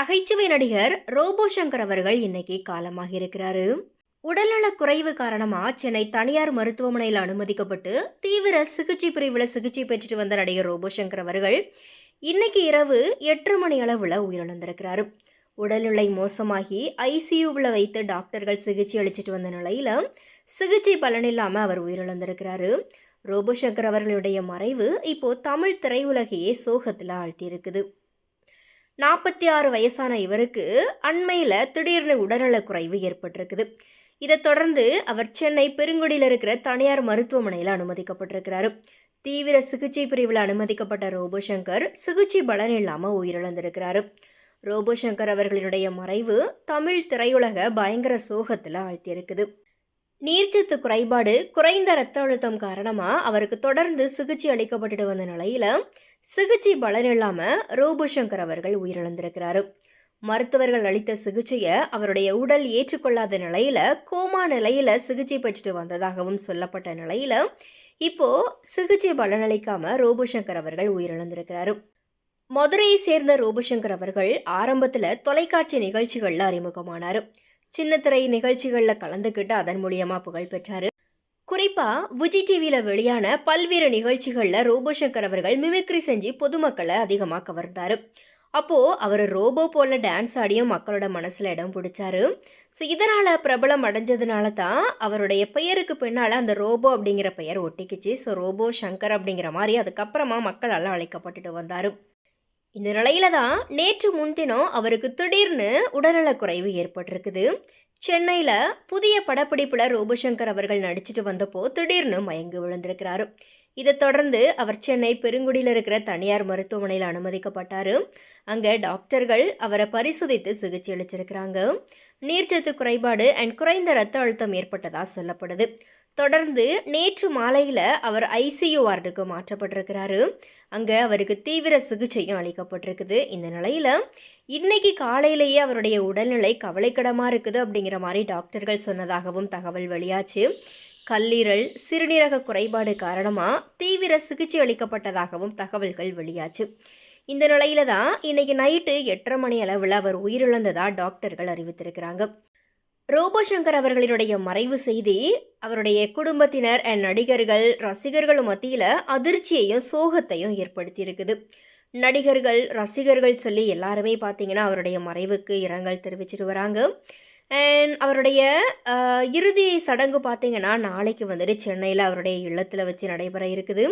நகைச்சுவை நடிகர் ரோபோ சங்கர் அவர்கள் இன்னைக்கு காலமாக இருக்கிறாரு. உடல்நலக் குறைவு காரணமா சென்னை தனியார் மருத்துவமனையில் அனுமதிக்கப்பட்டு தீவிர சிகிச்சை பிரிவில் சிகிச்சை பெற்றுட்டு வந்த நடிகர் ரோபோ சங்கர் அவர்கள் இன்னைக்கு இரவு எட்டு மணி அளவில் உயிரிழந்திருக்கிறாரு. உடல்நிலை மோசமாகி ஐசியூவில் வைத்து டாக்டர்கள் சிகிச்சை அளிச்சிட்டு வந்த நிலையில சிகிச்சை பலனில்லாமல் அவர் உயிரிழந்திருக்கிறாரு. ரோபோ சங்கர் அவர்களுடைய மறைவு இப்போ தமிழ் திரையுலகையே சோகத்தில் ஆழ்த்தியிருக்குது. நாற்பத்தி ஆறு வயசான இவருக்கு அண்மையில் திடீர்னு உடல்நலக் குறைவு ஏற்பட்டிருக்குது. இதைத் தொடர்ந்து அவர் சென்னை பெருங்குடியில் இருக்கிற தனியார் மருத்துவமனையில் அனுமதிக்கப்பட்டிருக்கிறாரு. தீவிர சிகிச்சை பிரிவில் அனுமதிக்கப்பட்ட ரோபோசங்கர் சிகிச்சை பலன் இல்லாமல் உயிரிழந்திருக்கிறாரு. ரோபோ அவர்களினுடைய அவர்களுடைய மறைவு தமிழ் திரையுலக பயங்கர சோகத்தில் ஆழ்த்தியிருக்குது. நீர்ச்சத்து குறைபாடு குறைந்த இரத்த அழுத்தம் காரணமாக அவருக்கு தொடர்ந்து சிகிச்சை அளிக்கப்பட்டுட்டு வந்த நிலையில் சிகிச்சை பலன் இல்லாமல் ரோபோ சங்கர் அவர்கள் உயிரிழந்திருக்கிறாரு. மருத்துவர்கள் அளித்த சிகிச்சையை அவருடைய உடல் ஏற்றுக்கொள்ளாத நிலையில் கோமா நிலையில் சிகிச்சை பெற்றுட்டு வந்ததாகவும் சொல்லப்பட்ட நிலையில் இப்போ சிகிச்சை பலனளிக்காம ரோபுசங்கர் அவர்கள் உயிரிழந்திருக்கிறாரு. மதுரையை சேர்ந்த ரூபுசங்கர் அவர்கள் ஆரம்பத்தில் தொலைக்காட்சி நிகழ்ச்சிகளில் அறிமுகமானார். சின்னத்திரை நிகழ்ச்சிகளில் கலந்துக்கிட்டு அதன் மூலியமாக புகழ் பெற்றார். குறிப்பாக விஜய் டிவியில் வெளியான பல்வேறு நிகழ்ச்சிகளில் ரோபோசங்கர் அவர்கள் மிமிக்ரி செஞ்சு பொதுமக்களை அதிகமாக கவர்ந்தார். அப்போது அவர் ரோபோ போல டான்ஸ் ஆடியும் மக்களோட மனசில் இடம் பிடிச்சாரு. ஸோ இதனால் பிரபலம் அடைஞ்சதுனால தான் அவருடைய பெயருக்கு பின்னால் அந்த ரோபோ அப்படிங்கிற பெயர் ஒட்டிக்கிச்சு. ஸோ ரோபோ சங்கர் அப்படிங்கிற மாதிரி அதுக்கப்புறமா மக்களால் அழைக்கப்பட்டுட்டு வந்தார். இந்த நிலையில தான் நேற்று முன்தினம் அவருக்கு திடீர்னு உடல்நலக்குறைவு ஏற்பட்டிருக்குது. சென்னையில் புதிய படப்பிடிப்பில் ரோபசங்கர் அவர்கள் நடிச்சிட்டு வந்தப்போ திடீர்னு மயங்கி விழுந்திருக்கிறாரு. இதைத் தொடர்ந்து அவர் சென்னை பெருங்குடியில் இருக்கிற தனியார் மருத்துவமனையில் அனுமதிக்கப்பட்டார். அங்கே டாக்டர்கள் அவரை பரிசோதித்து சிகிச்சை அளிச்சிருக்கிறாங்க. நீர்ச்சத்து குறைபாடு அண்ட் குறைந்த இரத்த அழுத்தம் ஏற்பட்டதாக சொல்லப்படுது. தொடர்ந்து நேற்று மாலையில் அவர் ஐசியூ வார்டுக்கு மாற்றப்பட்டிருக்கிறாரு. அங்கே அவருக்கு தீவிர சிகிச்சையும் அளிக்கப்பட்டிருக்குது. இந்த நிலையில் இன்னைக்கு காலையிலேயே அவருடைய உடல்நிலை கவலைக்கிடமாக இருக்குது அப்படிங்கிற மாதிரி டாக்டர்கள் சொன்னதாகவும் தகவல் வெளியாச்சு. கல்லீரல் சிறுநீரக குறைபாடு காரணமாக தீவிர சிகிச்சை அளிக்கப்பட்டதாகவும் தகவல்கள் வெளியாச்சு. இந்த நிலையில தான் இன்னைக்கு நைட்டு எட்டரை மணி அளவில் அவர் உயிரிழந்ததா டாக்டர்கள் அறிவித்திருக்கிறாங்க. ரோபோசங்கர் அவர்களினுடைய மறைவு செய்தி அவருடைய குடும்பத்தினர் அண்ட் நடிகர்கள் ரசிகர்கள் மத்தியில் அதிர்ச்சியையும் சோகத்தையும் ஏற்படுத்தியிருக்குது. நடிகர்கள் ரசிகர்கள் சொல்லி எல்லாருமே பார்த்தீங்கன்னா அவருடைய மறைவுக்கு இரங்கல் தெரிவிச்சிட்டு வராங்க. அண்ட் அவருடைய இறுதி சடங்கு பார்த்திங்கன்னா நாளைக்கு வந்துட்டு சென்னையில் அவருடைய இல்லத்தில் வச்சு நடைபெற இருக்குது.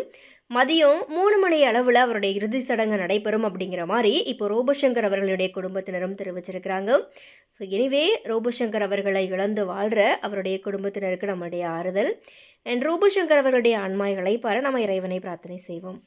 மதியம் மூணு மணி அளவில் அவருடைய இறுதி சடங்கு நடைபெறும் அப்படிங்கிற மாதிரி இப்போ ரோபசங்கர் அவர்களுடைய குடும்பத்தினரும் தெரிவிச்சிருக்கிறாங்க. ஸோ எனிவே ரோபசங்கர் அவர்களை இழந்து வாழ்கிற அவருடைய குடும்பத்தினருக்கு நம்முடைய ஆறுதல். அண்ட் ரோபசங்கர் அவர்களுடைய ஆன்மாய்களை பாரு நம்ம இறைவனை பிரார்த்தனை செய்வோம்.